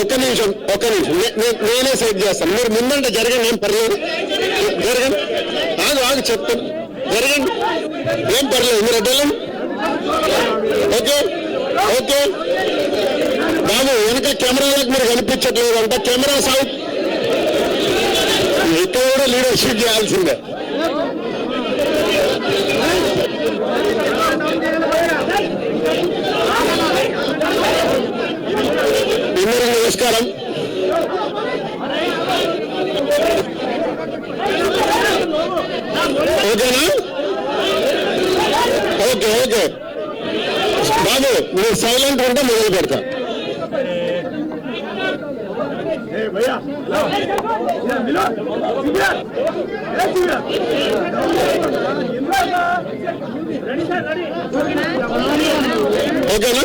ఒక్క నిమిషం ఒక్క నిమిషం. నేనే సెట్ చేస్తాను. మీరు ముందంటే జరగండి ఏం పర్లేదు. జరగండి. ఆగు ఆగు చెప్తాను జరగండి. ఏం పర్లేదు మీరు అడ్డలేం ఓకే ఓకే. బాబు వెనక కెమెరాలకు మీరు కనిపించట్లేదు అంట. కెమెరా సౌత్ ఇక్కడ కూడా లీడర్షిప్ చేయాల్సిందే. నమస్కారం. ఓకేనా? Okay okay. బాబు మీరు సైలెంట్ ఉంటే మొదలు పెడతా. ఓకేనా?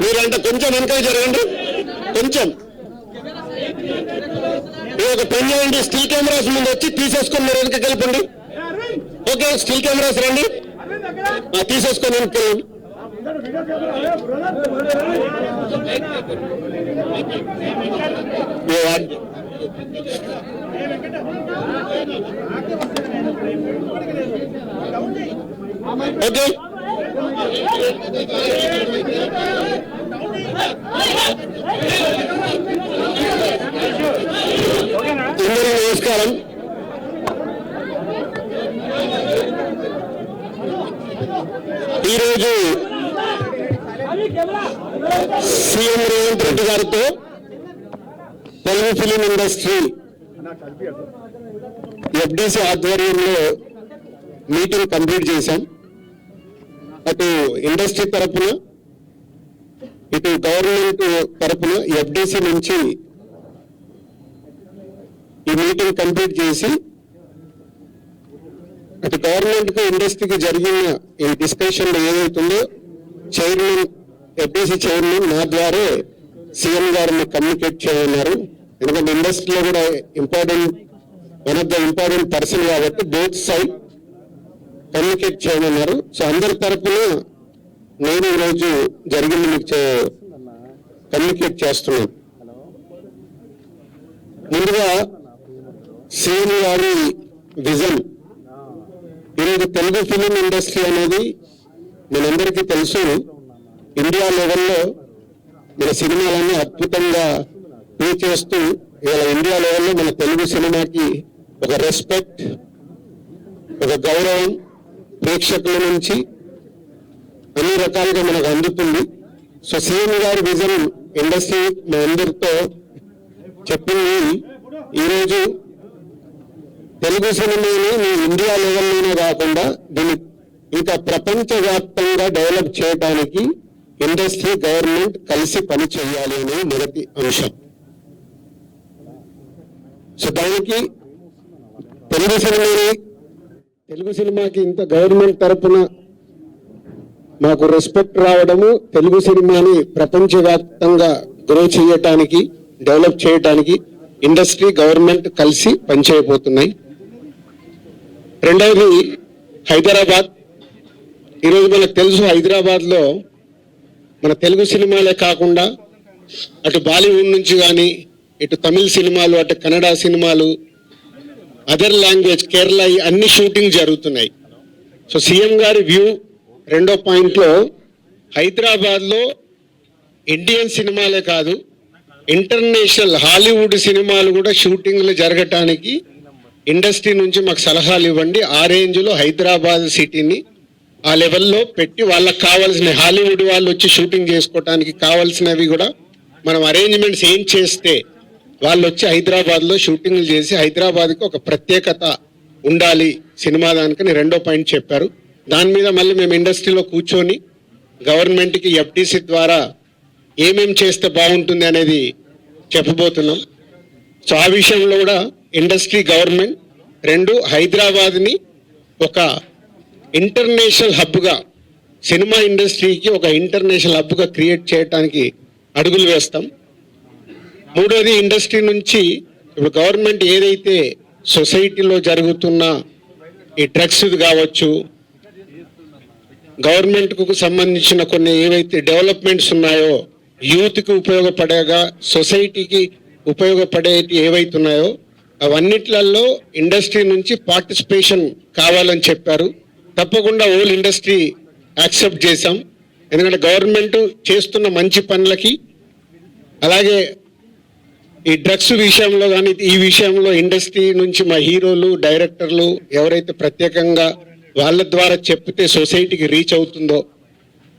మీరంటే కొంచెం వెనక జరగండి. పెంచాం ఒక పెన్ చేయండి స్టిల్ కెమెరాస్ ముందు వచ్చి తీసేసుకొని మీరు వెనక వెళ్ళిపోండి. ఓకే స్టీల్ కెమెరాస్ రండి. తీసేసుకొని వెనక్కి ఓకే. అందరూ నమస్కారం. ఈరోజు సీఎం రేవంత్ రెడ్డి గారితో తెలుగు ఫిలిం ఇండస్ట్రీ ఎఫ్డిసి ఆధ్వర్యంలో మీటింగ్ కంప్లీట్ చేశాం. అటు ఇండస్ట్రీ తరఫున ఇటు గవర్నమెంట్ తరపున ఎఫ్డిసి నుంచి ఈ మీటింగ్ కంప్లీట్ చేసి అటు గవర్నమెంట్కు ఇండస్ట్రీకి జరిగిన ఈ డిస్కషన్ ఏదైతుందో చైర్మన్ ఎఫ్డిసి చైర్మన్ నా ద్వారా సీఎం గారిని కమ్యూనికేట్ చేయన్నారు ఎందుకంటే ఇండస్ట్రీలో కూడా important one of the important person కాబట్టి బోత్ సైడ్ కమ్యూనికేట్ చేయమన్నారు సో అందరి తరపున నేను ఈరోజు జరిగింది మీకు కమ్యూనికేట్ చేస్తున్నాను. ముందుగా సీఎం గారి విజన్ ఈరోజు తెలుగు ఫిలిం ఇండస్ట్రీ అనేది మనందరికీ తెలుసు. ఇండియా లెవెల్లో మన సినిమాలన్నీ అద్భుతంగా ప్లే చేస్తూ ఇవాళ ఇండియా లెవెల్లో మన తెలుగు సినిమాకి ఒక రెస్పెక్ట్ ఒక గౌరవం ప్రేక్షకుల నుంచి అన్ని రకాలుగా మనకు అందుతుంది. సో సీఎం గారి విజన్ ఇండస్ట్రీ మా అందరితో చెప్పింది ఈరోజు తెలుగు సినిమాని మీ ఇండియా లెవెల్లోనే కాకుండా దీన్ని ఇంకా ప్రపంచవ్యాప్తంగా డెవలప్ చేయడానికి ఇండస్ట్రీ గవర్నమెంట్ కలిసి పని చేయాలి అనే మొదటి అంశం. సో దానికి తెలుగు సినిమాని తెలుగు సినిమాకి ఇంత గవర్నమెంట్ తరపున మాకు రెస్పెక్ట్ రావడము తెలుగు సినిమాని ప్రపంచవ్యాప్తంగా గ్రో చేయటానికి డెవలప్ చేయటానికి ఇండస్ట్రీ గవర్నమెంట్ కలిసి పనిచేయబోతున్నాయి. రెండవది హైదరాబాద్. ఈరోజు మనకు తెలుసు హైదరాబాద్లో మన తెలుగు సినిమాలే కాకుండా అటు బాలీవుడ్ నుంచి కానీ ఇటు తమిళ్ సినిమాలు అటు కన్నడ సినిమాలు అదర్ లాంగ్వేజ్ కేరళ అన్ని షూటింగ్ జరుగుతున్నాయి. సో సీఎం గారి వ్యూ రెండో పాయింట్లో హైదరాబాద్లో ఇండియన్ సినిమాలే కాదు ఇంటర్నేషనల్ హాలీవుడ్ సినిమాలు కూడా షూటింగ్లు జరగటానికి ఇండస్ట్రీ నుంచి మాకు సలహాలు ఇవ్వండి. ఆ రేంజ్లో హైదరాబాద్ సిటీని ఆ లెవెల్లో పెట్టి వాళ్ళకి కావాల్సిన హాలీవుడ్ వాళ్ళు వచ్చి షూటింగ్ చేసుకోవటానికి కావాల్సినవి కూడా మనం అరేంజ్మెంట్స్ ఏం చేస్తే వాళ్ళు వచ్చి హైదరాబాద్లో షూటింగ్లు చేసి హైదరాబాద్కి ఒక ప్రత్యేకత ఉండాలి సినిమా దానికని రెండో పాయింట్ చెప్పారు. దాని మీద మళ్ళీ మేము ఇండస్ట్రీలో కూర్చొని గవర్నమెంట్కి ఎఫ్టీసీ ద్వారా ఏమేం చేస్తే బాగుంటుంది అనేది చెప్పబోతున్నాం. సో ఆ విషయంలో కూడా ఇండస్ట్రీ గవర్నమెంట్ రెండు హైదరాబాద్ని ఒక ఇంటర్నేషనల్ హబ్గా సినిమా ఇండస్ట్రీకి ఒక ఇంటర్నేషనల్ హబ్గా క్రియేట్ చేయడానికి అడుగులు వేస్తాం. మూడోది ఇండస్ట్రీ నుంచి ఇప్పుడు గవర్నమెంట్ ఏదైతే సొసైటీలో జరుగుతున్న ఈ డ్రగ్స్ కావచ్చు గవర్నమెంట్కు సంబంధించిన కొన్ని ఏవైతే డెవలప్మెంట్స్ ఉన్నాయో యూత్కి ఉపయోగపడేగా సొసైటీకి ఉపయోగపడేటి ఏవైతున్నాయో అవన్నిట్లలో ఇండస్ట్రీ నుంచి పార్టిసిపేషన్ కావాలని చెప్పారు. తప్పకుండా ఓల్ ఇండస్ట్రీ యాక్సెప్ట్ చేశాం. ఎందుకంటే గవర్నమెంట్ చేస్తున్న మంచి పనులకి అలాగే ఈ డ్రగ్స్ విషయంలో కానీ ఈ విషయంలో ఇండస్ట్రీ నుంచి మా హీరోలు డైరెక్టర్లు ఎవరైతే ప్రత్యేకంగా వాళ్ళ ద్వారా చెప్తే సొసైటీకి రీచ్ అవుతుందో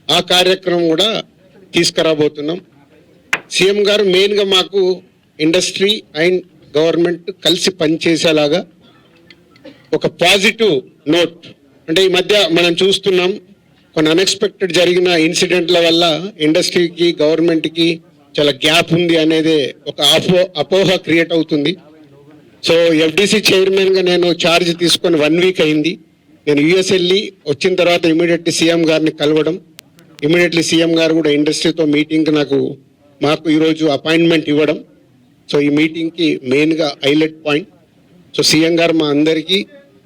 ఆ కార్యక్రమం కూడా తీసుకురాబోతున్నాం. సీఎం గారు మెయిన్గా మాకు ఇండస్ట్రీ అండ్ గవర్నమెంట్ కలిసి పనిచేసేలాగా ఒక పాజిటివ్ నోట్ అంటే ఈ మధ్య మనం చూస్తున్నాం కొన్ని అన్ఎక్స్పెక్టెడ్ జరిగిన ఇన్సిడెంట్ల వల్ల ఇండస్ట్రీకి గవర్నమెంట్కి చాలా గ్యాప్ ఉంది అనేది ఒక అపో అపోహ క్రియేట్ అవుతుంది. సో ఎఫ్డిసి చైర్మన్గా నేను ఛార్జ్ తీసుకొని వన్ వీక్ అయింది. నేను యుఎస్ వెళ్ళి వచ్చిన తర్వాత ఇమీడియట్లీ సీఎం గారిని కలవడం ఇమీడియట్లీ సీఎం గారు కూడా ఇండస్ట్రీతో మీటింగ్ నాకు మాకు ఈరోజు అపాయింట్మెంట్ ఇవ్వడం. సో ఈ మీటింగ్కి మెయిన్గా హైలైట్ పాయింట్. సో సీఎం గారు మా అందరికీ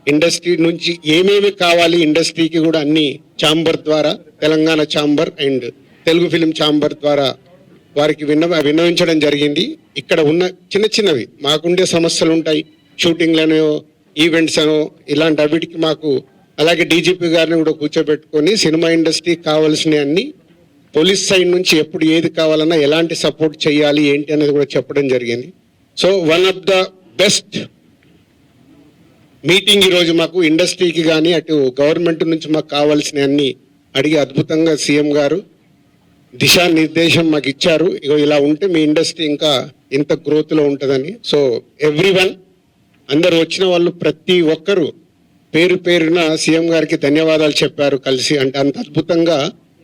ఇండస్ట్రీ నుంచి ఏమేమి కావాలి ఇండస్ట్రీకి కూడా అన్ని ఛాంబర్ ద్వారా Telangana chamber and Telugu film chamber ద్వారా వారికి విన్న విన్నవించడం జరిగింది. ఇక్కడ ఉన్న చిన్న చిన్నవి మాకుండే సమస్యలు ఉంటాయి షూటింగ్లను ఈవెంట్స్ అనో ఇలాంటి అవిటికి మాకు అలాగే డీజీపీ గారిని కూడా కూర్చోబెట్టుకొని సినిమా ఇండస్ట్రీకి కావాల్సిన అన్ని పోలీస్ సైడ్ నుంచి ఎప్పుడు ఏది కావాలన్నా ఎలాంటి సపోర్ట్ చేయాలి ఏంటి అనేది కూడా చెప్పడం జరిగింది. So one of the best meeting ఈరోజు మాకు ఇండస్ట్రీకి కానీ అటు గవర్నమెంట్ నుంచి మాకు కావాల్సిన అన్ని అడిగి అద్భుతంగా సీఎం గారు దిశానిర్దేశం మాకు ఇచ్చారు. ఇగో ఇలా ఉంటే మీ ఇండస్ట్రీ ఇంకా ఇంత గ్రోత్లో ఉంటుందని. సో ఎవ్రీ వన్ అందరు వచ్చిన వాళ్ళు ప్రతి ఒక్కరు పేరు పేరున సీఎం గారికి ధన్యవాదాలు చెప్పారు కలిసి. అంటే అంత అద్భుతంగా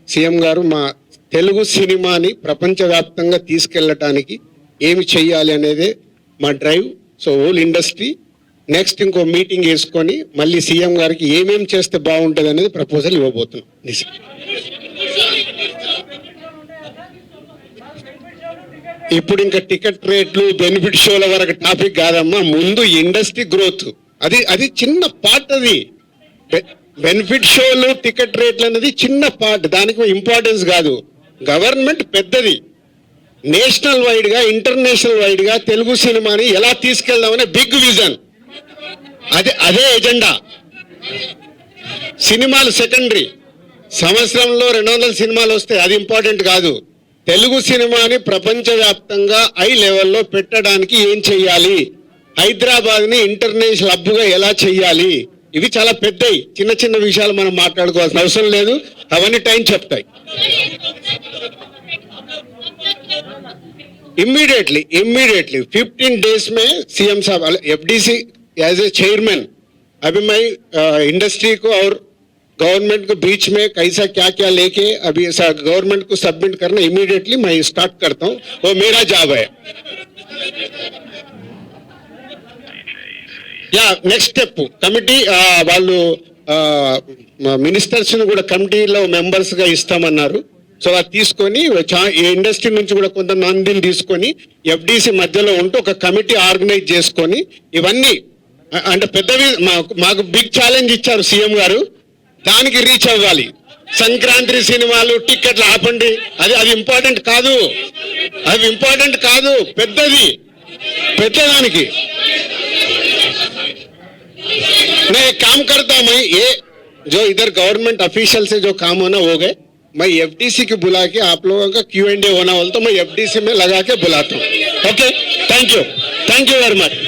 సీఎం గారు మా తెలుగు సినిమాని ప్రపంచవ్యాప్తంగా తీసుకెళ్ళటానికి ఏమి చెయ్యాలి అనేదే మా drive. So all industry. Next ఇంకో మీటింగ్ వేసుకొని మళ్ళీ సీఎం గారికి ఏమేం చేస్తే బాగుంటుంది అనేది ప్రపోజల్ ఇవ్వబోతున్నాం. ఇప్పుడు ఇంకా టికెట్ రేట్లు బెనిఫిట్ షోల వరకు టాపిక్ కాదమ్మా. ముందు ఇండస్ట్రీ గ్రోత్. అది అది చిన్న పార్ట్ అది. బెనిఫిట్ షోలు టికెట్ రేట్లు అనేది చిన్న పార్ట్ దానికి ఇంపార్టెన్స్ కాదు. గవర్నమెంట్ పెద్దది. నేషనల్ వైడ్గా ఇంటర్నేషనల్ వైడ్గా తెలుగు సినిమాని ఎలా తీసుకెళ్దామనే బిగ్ విజన్ అదే అదే ఎజెండా సినిమాలు సెకండరీ సంవత్సరంలో రెండు వందల సినిమాలు వస్తాయి అది ఇంపార్టెంట్ కాదు. తెలుగు సినిమాని ప్రపంచవ్యాప్తంగా ఐ లెవెల్లో పెట్టడానికి ఏం చెయ్యాలి హైదరాబాద్ ని ఇంటర్నేషనల్ హబ్గా ఎలా చెయ్యాలి ఇవి చాలా పెద్దవి చిన్న చిన్న విషయాలు మనం మాట్లాడుకోవాల్సిన అవసరం లేదు అవన్నీ టైం చెప్తాయి इमीडिएटली इमीडिएटली 15 डेज में सीएम साहब एफडीसी एज ए चेयरमैन अभी मैं इंडस्ट्री को और गवर्नमेंट को बीच में कैसा क्या क्या लेके अभी गवर्नमेंट को सबमिट करना इमीडिएटली मैं स्टार्ट करता हूँ वो मेरा जॉब है యా నెక్స్ట్ స్టెప్ కమిటీ వాళ్ళు మినిస్టర్స్ కూడా కమిటీలో మెంబర్స్గా ఇస్తామన్నారు. సో అది తీసుకొని చా- ఈ ఇండస్ట్రీ నుంచి కూడా కొంత మందిని తీసుకొని ఎఫ్డిసి మధ్యలో ఉంటూ ఒక కమిటీ ఆర్గనైజ్ చేసుకొని ఇవన్నీ అంటే పెద్దవి మాకు మాకు బిగ్ ఛాలెంజ్ ఇచ్చారు సీఎం గారు. దానికి రీచ్ అవ్వాలి. సంక్రాంతి సినిమాలు టిక్కెట్లు ఆపండి. అది అది ఇంపార్టెంట్ కాదు. అది ఇంపార్టెంట్ కాదు. పెద్దది. పెద్దదానికి मैं एक काम करता हूँ, मैं ये जो इधर गवर्नमेंट ऑफिशियल से जो काम होना हो गए। मैं एफडीसी की बुला के आप लोगों का क्यू एंड ए होना बोलता तो मैं एफडीसी में लगा के बुलाता हूँ। Okay thank you thank you very much